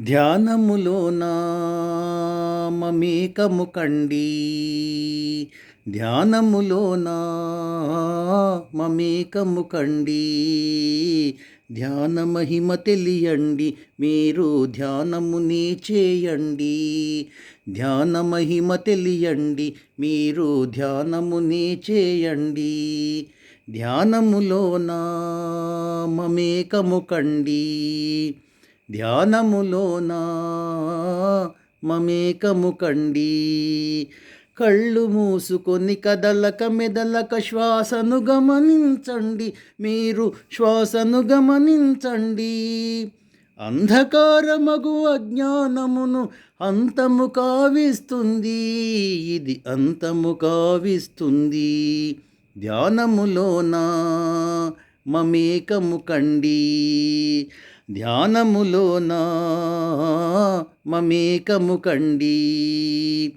ధ్యానములోన మమేకము కండి. ధ్యానములోన మమేకము కండి. ధ్యాన మహిమ తెలియండి మీరు ధ్యానముని చేయండి. ధ్యాన మహిమ తెలియండి మీరు ధ్యానముని చేయండి. ధ్యానములోన మమేకము కండి. ధ్యానములోన మమేకము కండి. కళ్ళు మూసుకొని కదలక మెదలక శ్వాసను గమనించండి. మీరు శ్వాసను గమనించండి. అంధకారమగు అజ్ఞానమును అంతము కావిస్తుంది. ఇది అంతము కావిస్తుంది. ధ్యానములోనా మమేకము కండి. ధ్యానములోన? మమేకము కండి.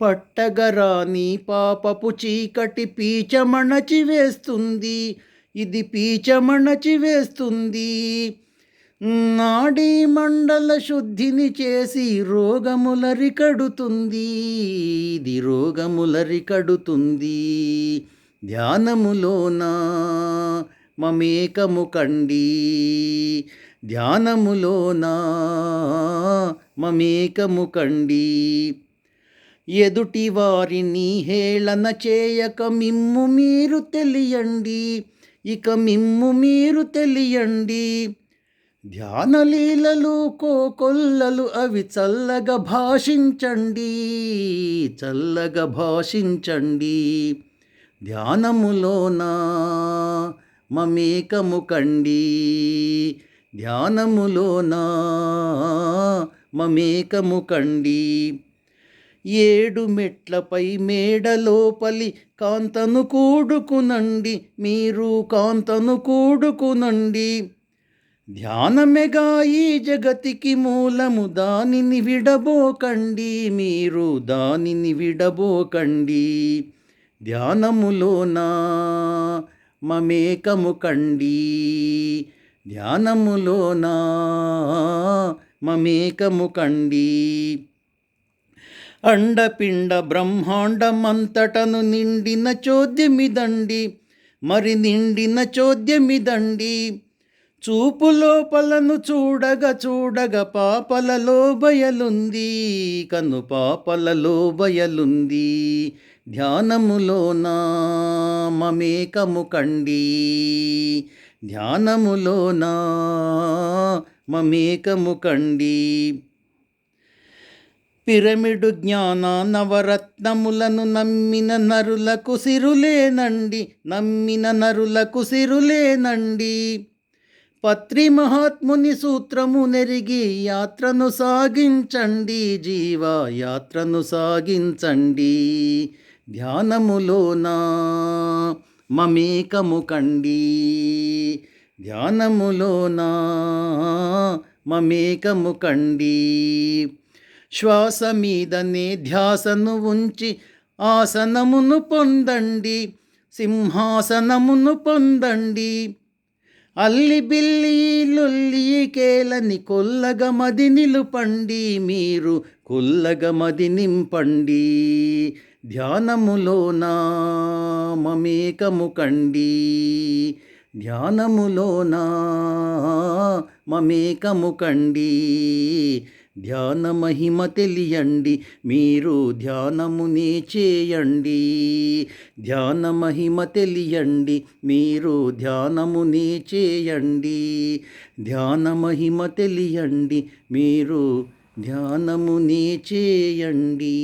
పట్టగరాని పాపపు చీకటి పీచమణచి వేస్తుంది. ఇది పీచమణచి వేస్తుంది. నాడీ మండల శుద్ధిని చేసి రోగములరికడుతుంది ఇది రోగములరికడుతుంది ధ్యానములోనా? మమేకము కండి. ధ్యానములోనా మమేకము కండి. ఎదుటి వారిని హేళన చేయక మిమ్ము మీరు తెలియండి. ఇక మిమ్ము మీరు తెలియండి. ధ్యానలీలలు కోకొల్లలు అవి చల్లగా భాషించండి. చల్లగా భాషించండి. ధ్యానములోనా మమేకము కండి. ధ్యానములోనా మమేకము కండి. ఏడు మెట్లపై మేడలోపలి కాంతను కూడుకునండి. మీరు కాంతను కూడుకునండి. ధ్యానమెగా ఈ జగతికి మూలము దానిని విడబోకండి. మీరు దానిని విడబోకండి. ధ్యానములోనా మమేకము కండి. ధ్యానములోనా మమేకము కండి. అండపిండ బ్రహ్మాండమంతటను నిండిన చోద్యమిదండి. మరి నిండిన చోద్యమిదండి. చూపు లోపలను చూడగ చూడగ పాపలలో బయలుంది కను పాపలలో బయలుంది ధ్యానములోన మమేకము కండి. ధ్యానములోన మమేకము కండి. పిరమిడు జ్ఞాన నవరత్నములను నమ్మిన నరులకు సిరులేనండి నమ్మిన నరులకు సిరులేనండి. పత్రి మహాత్ముని సూత్రము నెరిగి యాత్రను సాగించండి జీవ యాత్రను సాగించండి. ధ్యానములోన మమేకము కండి. ధ్యానములోన మమేకము కండి. శ్వాస మీదనే ధ్యాసను ఉంచి ఆసనమును పొందండి సింహాసనమును పొందండి. అల్లి బిల్లి లొల్లి కేలని కొల్లగ మది నిలుపండి మీరు కొల్లగ మది నింపండి. ధ్యానములోన మమేకము కండి. ధ్యానములోన మమేకము కండి. ధ్యాన మహిమ తెలియండి మీరు ధ్యానముని చేయండి. ధ్యాన మహిమ తెలియండి మీరు ధ్యానముని చేయండి. ధ్యాన మహిమ తెలియండి మీరు ధ్యానముని చేయండి.